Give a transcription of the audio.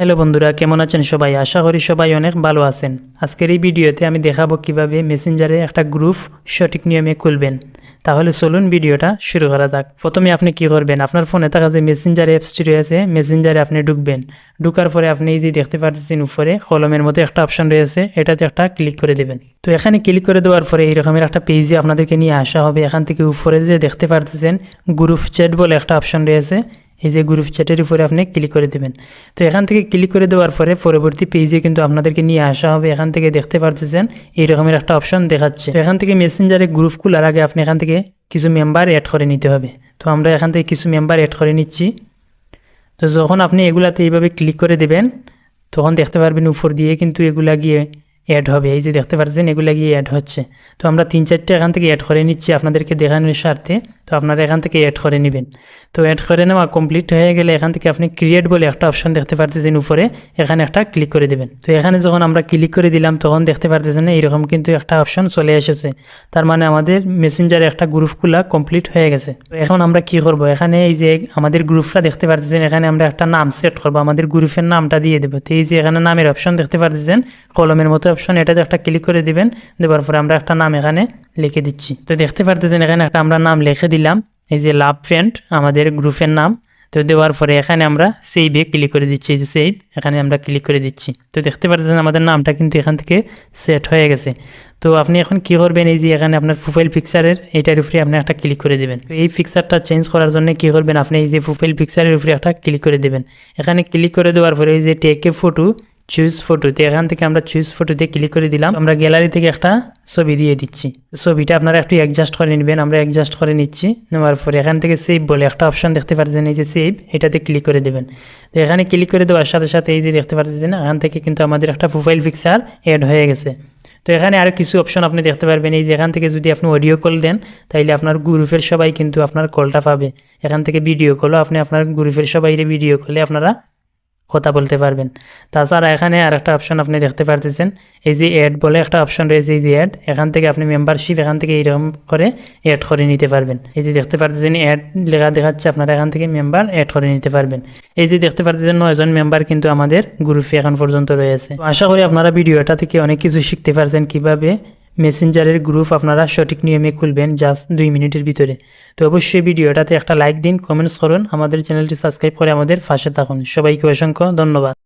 Hello বন্ধুরা, কেমন আছেন সবাই? আশা করি সবাই অনেক ভালো আছেন। আজকের এই ভিডিওতে আমি দেখাবো কীভাবে মেসেঞ্জারে একটা গ্রুপ সঠিক নিয়মে খুলবেন। তাহলে চলুন ভিডিওটা শুরু করা যাক। প্রথমে আপনি কি করবেন? আপনার ফোনে থাকা যে মেসেঞ্জার অ্যাপসটি রয়েছে, মেসেঞ্জারে আপনি ঢুকবেন। ঢুকার পরে আপনি এই যে দেখতে পাচ্ছেন উপরে, কলমের মতো একটা অপশন রয়েছে, এটাতে একটা ক্লিক করে দেবেন। তো এখানে ক্লিক করে দেওয়ার পরে এই রকমের একটা পেজে আপনাদেরকে নিয়ে আসা হবে। এখান থেকে উপরে যে দেখতে পাচ্ছেন, গ্রুপ চ্যাট বলে একটা অপশন রয়েছে এই যে গ্রুপ চ্যাটের উপরে আপনি ক্লিক করে দেবেন। তো এখান থেকে ক্লিক করে দেওয়ার পরে পরবর্তী পেজে কিন্তু আপনাদেরকে নিয়ে আসা হবে। এখান থেকে দেখতে পারতেছেন এই রকমের একটা অপশন দেখাচ্ছে। তো এখান থেকে মেসেঞ্জারে গ্রুপ খোলার আগে আপনি এখান থেকে কিছু মেম্বার অ্যাড করে নিতে হবে। তো আমরা এখান থেকে কিছু মেম্বার অ্যাড করে নিচ্ছি। তো যখন আপনি এগুলাতে এইভাবে ক্লিক করে দেবেন, তখন দেখতে পারবেন উপর দিয়ে কিন্তু এগুলা গিয়ে অ্যাড হবে। এই যে দেখতে পাচ্ছেন, এগুলা গিয়ে অ্যাড হচ্ছে। তো আমরা তিন, চারটে এখান থেকে অ্যাড করে নিচ্ছি আপনাদেরকে দেখানোর স্বার্থে। তো আপনারা এখান থেকে অ্যাড করে নেবেন। তো অ্যাড করে নেওয়া কমপ্লিট হয়ে গেলে এখান থেকে আপনি ক্রিয়েট বলে একটা অপশন দেখতে পাচ্ছেন উপরে। এখানে একটা ক্লিক করে দেবেন। তো এখানে যখন আমরা ক্লিক করে দিলাম, তখন দেখতে পাচ্ছেন এইরকম কিন্তু একটা অপশন চলে এসেছে। তার মানে আমাদের মেসেঞ্জারে একটা গ্রুপ খোলা কমপ্লিট হয়ে গেছে। তো এখন আমরা কি করব? এখানে এই যে আমাদের গ্রুপটা দেখতে পাচ্ছেন, এখানে আমরা একটা নাম সেট করব। আমাদের গ্রুপের নামটা দিয়ে দেবো। তো এই যে এখানে নামের অপশন দেখতে পাচ্ছেন, কলমের মতো অপশন এটাতে একটা ক্লিক করে দিবেন। দেওয়ার পরে আমরা একটা নাম এখানে লিখে দিচ্ছি। তো দেখতে পারতেছেন এখানে একটা আমরা নাম লিখে দিলাম। এই যে লাভ ফ্রেন্ড আমাদের গ্রুপের নাম। তো দেওয়ার পরে এখানে আমরা সেইভে ক্লিক করে দিচ্ছি। এই যে সেইভ এখানে আমরা ক্লিক করে দিচ্ছি। তো দেখতে পাচ্ছেন আমাদের নামটা কিন্তু এখান থেকে সেট হয়ে গেছে। তো আপনি এখন কি করবেন? এই যে এখানে আপনার প্রোফাইল পিকচারের এইটার উপরে আপনি একটা ক্লিক করে দেবেন। তো এই পিকচারটা চেঞ্জ করার জন্য কি করবেন? আপনি এই যে প্রোফাইল পিকচারের উপরে একটা ক্লিক করে দেবেন। এখানে ক্লিক করে দেওয়ার পরে এই যে টেকে ফটো চুজ ফটোতে এখান থেকে আমরা চুজ ফটোতে ক্লিক করে দিলাম। আমরা গ্যালারি থেকে একটা ছবি দিয়ে দিচ্ছি। ছবিটা আপনারা একটু অ্যাডজাস্ট করে নেবেন, আমরা অ্যাডজাস্ট করে নিচ্ছি। নেওয়ার পরে এখান থেকে সেভ বলে একটা অপশন দেখতে পাচ্ছেন এই যে সেভ এটাতে ক্লিক করে দেবেন। তো এখানে ক্লিক করে দেওয়ার সাথে সাথে এই যে দেখতে পাচ্ছেন এখান থেকে কিন্তু আমাদের একটা প্রোফাইল পিকচার অ্যাড হয়ে গেছে। তো এখানে আরও কিছু অপশন আপনি দেখতে পারবেন, এই যে এখান থেকে যদি আপনি অডিও কল দেন, তাইলে আপনার গ্রুপের সবাই কিন্তু আপনার কলটা পাবে। এখান থেকে ভিডিও কলও আপনি আপনার গ্রুপের সবাই ভিডিও কলে আপনারা কথা বলতে পারবেন। তাছাড়া এখানে আর একটা অপশন আপনি দেখতে পারতেছেন, এই যে অ্যাড বলে একটা অপশন রয়েছে, এই যে অ্যাড এখান থেকে আপনি মেম্বারশিপ এখান থেকে এইরকম করে অ্যাড করে নিতে পারবেন। এই যে দেখতে পারতেছেন অ্যাড লেখা দেখাচ্ছে আপনারা, এখান থেকে মেম্বার অ্যাড করে নিতে পারবেন। এই যে দেখতে পারতেছেন, নয়জন মেম্বার কিন্তু আমাদের গ্রুপে এখন পর্যন্ত রয়েছে। আশা করি আপনারা ভিডিওটা থেকে অনেক কিছু শিখতে পারছেন কীভাবে মেসেঞ্জারের গ্রুপ আপনারা সঠিক নিয়মে খুলবেন জাস্ট দুই মিনিটের ভিতরে। তো অবশ্যই ভিডিওটাতে একটা লাইক দিন কমেন্টস করুন, আমাদের চ্যানেলটি সাবস্ক্রাইব করে আমাদের পাশে থাকুন। সবাইকে অসংখ্য ধন্যবাদ।